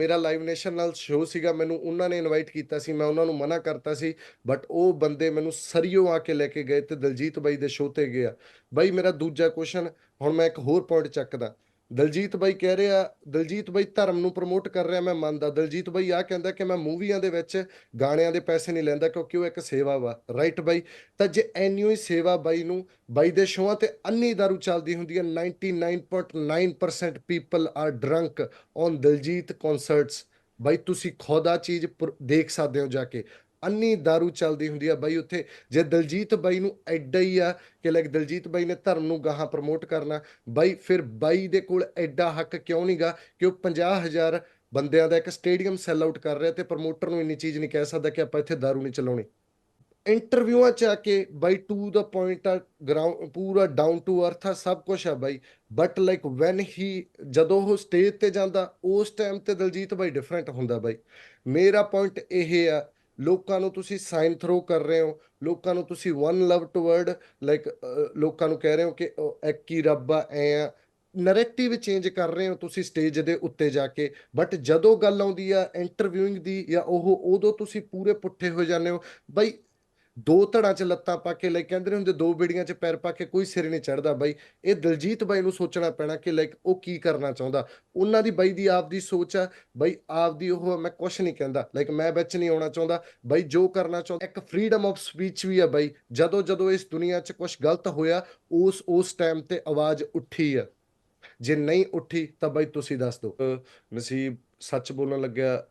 ਮੇਰਾ live nation ਨਾਲ show ਸੀਗਾ, ਮੈਨੂੰ ਉਹਨਾਂ ਨੇ ਇਨਵਾਈਟ ਕੀਤਾ ਸੀ, ਮੈਂ ਉਹਨਾਂ ਨੂੰ ਮਨਾ ਕਰਤਾ ਸੀ ਬਟ ਉਹ ਬੰਦੇ ਮੈਨੂੰ ਸਰੀਓ ਆ ਕੇ ਲੈ ਕੇ ਗਏ ਤੇ ਦਲਜੀਤ ਬਾਈ ਦੇ ਸ਼ੋਅ ਤੇ ਗਿਆ ਬਾਈ, ਮੇਰਾ ਦੂਜਾ ਕੁਐਸਚਨ ਹੁਣ ਮੈਂ ਇੱਕ ਹੋਰ ਪੁਆਇੰਟ ਚੱਕਦਾ। ਦਲਜੀਤ ਬਾਈ ਕਹਿ ਰਿਹਾ, ਦਲਜੀਤ ਬਾਈ ਧਰਮ ਨੂੰ ਪ੍ਰਮੋਟ ਕਰ ਰਿਹਾ, ਮੈਂ ਮੰਨਦਾ। ਦਲਜੀਤ ਬਾਈ ਆ ਕਹਿੰਦਾ ਕਿ ਮੈਂ ਮੂਵੀਆਂ ਦੇ ਵਿੱਚ ਗਾਣਿਆਂ ਦੇ ਪੈਸੇ ਨਹੀਂ ਲੈਂਦਾ ਕਿਉਂਕਿ ਉਹ ਇੱਕ ਸੇਵਾ ਵਾ। ਰਾਈਟ ਬਾਈ? ਤਾਂ ਜੇ ਐਨਯੂ ਹੀ ਸੇਵਾ ਬਾਈ ਨੂੰ, ਬਾਈ ਦੇ ਸ਼ੋਆਂ ਤੇ ਅੰਨੀ ਦਾਰੂ ਚੱਲਦੀ ਹੁੰਦੀ ਹੈ 99.9% people are drunk on Diljit concerts ਬਾਈ, ਤੁਸੀਂ ਖੁਦ ਆ ਚੀਜ਼ ਪਰ- ਦੇਖ ਸਕਦੇ ਹੋ ਜਾ ਕੇ। ਅੰਨੀ ਦਾਰੂ ਚੱਲਦੀ ਹੁੰਦੀ ਆ ਬਾਈ ਉੱਥੇ। ਜੇ ਦਲਜੀਤ ਬਾਈ ਨੂੰ ਐਡਾ ਹੀ ਆ ਕਿ ਲਾਈਕ ਦਲਜੀਤ ਬਾਈ ਨੇ ਧਰਮ ਨੂੰ ਗਾਹਾਂ ਪ੍ਰਮੋਟ ਕਰਨਾ, ਬਾਈ ਫਿਰ ਬਾਈ ਦੇ ਕੋਲ ਐਡਾ ਹੱਕ ਕਿਉਂ ਨਹੀਂਗਾ ਕਿ ਉਹ 50000 ਬੰਦਿਆਂ ਦਾ ਇੱਕ ਸਟੇਡੀਅਮ ਸੈੱਲ ਆਊਟ ਕਰ ਰਿਹਾ ਤੇ ਪ੍ਰਮੋਟਰ ਨੂੰ ਇੰਨੀ ਚੀਜ਼ ਨਹੀਂ ਕਹਿ ਸਕਦਾ ਕਿ ਆਪਾਂ ਇੱਥੇ ਦਾਰੂ ਨਹੀਂ ਚਲਾਉਣੀ। ਇੰਟਰਵਿਊਆਂ ਚ ਆ ਕੇ ਬਾਈ ਟੂ ਦਾ ਪੁਆਇੰਟ ਆ ਗਰਾਊਂਡ ਪੂਰਾ ਡਾਊਨ ਟੂ ਅਰਥ ਆ, ਸਭ ਕੁਝ ਆ ਬਾਈ। ਬਟ ਲਾਈਕ ਵੈਨ ਹੀ ਜਦੋਂ ਉਹ ਸਟੇਜ ਤੇ ਜਾਂਦਾ, ਉਸ ਟਾਈਮ ਤੇ ਦਲਜੀਤ ਬਾਈ ਡਿਫਰੈਂਟ ਹੁੰਦਾ ਬਾਈ। ਮੇਰਾ ਪੁਆਇੰਟ ਇਹ ਆ ਲੋਕਾਂ ਨੂੰ ਤੁਸੀਂ ਸਾਈਨ ਥਰੋ ਕਰ ਰਹੇ ਹੋ, ਲੋਕਾਂ ਨੂੰ ਤੁਸੀਂ ਵਨ ਲਵ ਟੁਵਰਡ ਲਾਈਕ ਲੋਕਾਂ ਨੂੰ ਕਹਿ ਰਹੇ ਹੋ ਕਿ ਇੱਕ ਹੀ ਰੱਬ ਆ, ਐ ਆ। ਨੈਰੇਟਿਵ ਚੇਂਜ ਕਰ ਰਹੇ ਹੋ ਤੁਸੀਂ ਸਟੇਜ ਦੇ ਉੱਤੇ ਜਾ ਕੇ। ਬਟ ਜਦੋਂ ਗੱਲ ਆਉਂਦੀ ਆ ਇੰਟਰਵਿਊਇੰਗ ਦੀ ਜਾਂ ਉਹ, ਉਦੋਂ ਤੁਸੀਂ ਪੂਰੇ ਪੁੱਠੇ ਹੋ ਜਾਂਦੇ ਹੋ। ਬਈ ਦੋ ਧੜਾਂ 'ਚ ਲੱਤਾਂ ਪਾ ਕੇ ਲਾਈਕ ਕਹਿੰਦੇ ਨੇ ਹੁੰਦੇ ਦੋ ਬੇੜੀਆਂ 'ਚ ਪੈਰ ਪਾ ਕੇ ਕੋਈ ਸਿਰ ਨਹੀਂ ਚੜਦਾ ਬਾਈ। ਇਹ ਦਲਜੀਤ ਬਾਈ ਨੂੰ ਸੋਚਣਾ ਪੈਣਾ ਕਿ ਲਾਈਕ ਉਹ ਕੀ ਕਰਨਾ ਚਾਹੁੰਦਾ। ਉਹਨਾਂ ਦੀ ਬਾਈ ਦੀ ਆਪਦੀ ਸੋਚ ਆ, ਬਾਈ ਆਪਦੀ ਉਹ ਮੈਂ ਕੁਝ ਨਹੀਂ ਕਹਿੰਦਾ। ਲਾਈਕ ਮੈਂ ਵਿੱਚ ਨਹੀਂ ਆਉਣਾ ਚਾਹੁੰਦਾ। ਬਾਈ ਜੋ ਕਰਨਾ ਚਾਹੁੰਦਾ, ਇੱਕ ਫਰੀडम ਆਫ ਸਪੀਚ ਵੀ ਆ ਬਾਈ। ਜਦੋਂ ਜਦੋਂ ਇਸ ਦੁਨੀਆ 'ਚ ਕੁਝ ਗਲਤ ਹੋਇਆ, ਉਸ ਉਸ ਟਾਈਮ ਤੇ ਆਵਾਜ਼ ਉੱਠੀ ਆ। ਜੇ ਨਹੀਂ ਉੱਠੀ, ਤਾਂ ਬਾਈ ਤੁਸੀਂ ਦੱਸ ਦਿਓ। ਅਹ ਨਸੀਬ ਸੱਚ ਬੋਲਣ ਲੱਗਿਆ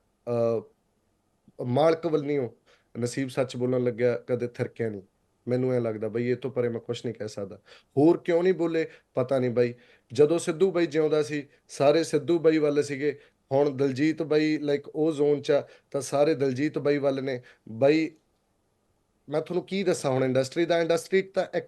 ਮਾਲਕ ਵੱਲ ਨਹੀਂ ਹੋ। ਨਸੀਬ ਸੱਚ ਬੋਲਣ ਲੱਗਿਆ ਕਦੇ ਥਰਕਿਆ ਨਹੀਂ। ਮੈਨੂੰ ਐ ਲੱਗਦਾ ਬਈ ਇਹ ਤੋਂ ਪਰੇ ਮੈਂ ਕੁਝ ਨਹੀਂ ਕਹਿ ਸਕਦਾ। ਹੋਰ ਕਿਉਂ ਨਹੀਂ ਬੋਲੇ? ਪਤਾ ਨਹੀਂ ਬਾਈ। ਜਦੋਂ ਸਿੱਧੂ ਬਾਈ ਜਿਉਂਦਾ ਸੀ ਸਾਰੇ ਸਿੱਧੂ ਬਾਈ ਵੱਲ ਸੀਗੇ। ਹੁਣ ਦਲਜੀਤ ਬਾਈ ਲਾਈਕ ਉਹ ਜ਼ੋਨ 'ਚ ਆ, ਤਾਂ ਸਾਰੇ ਦਲਜੀਤ ਬਾਈ ਵੱਲ ਨੇ। ਬਾਈ ਮੈਂ ਤੁਹਾਨੂੰ ਕੀ ਦੱਸਾਂ ਹੁਣ ਇੰਡਸਟਰੀ ਦਾ ਇੰਡਸਟਰੀ ਤਾਂ ਇੱਕ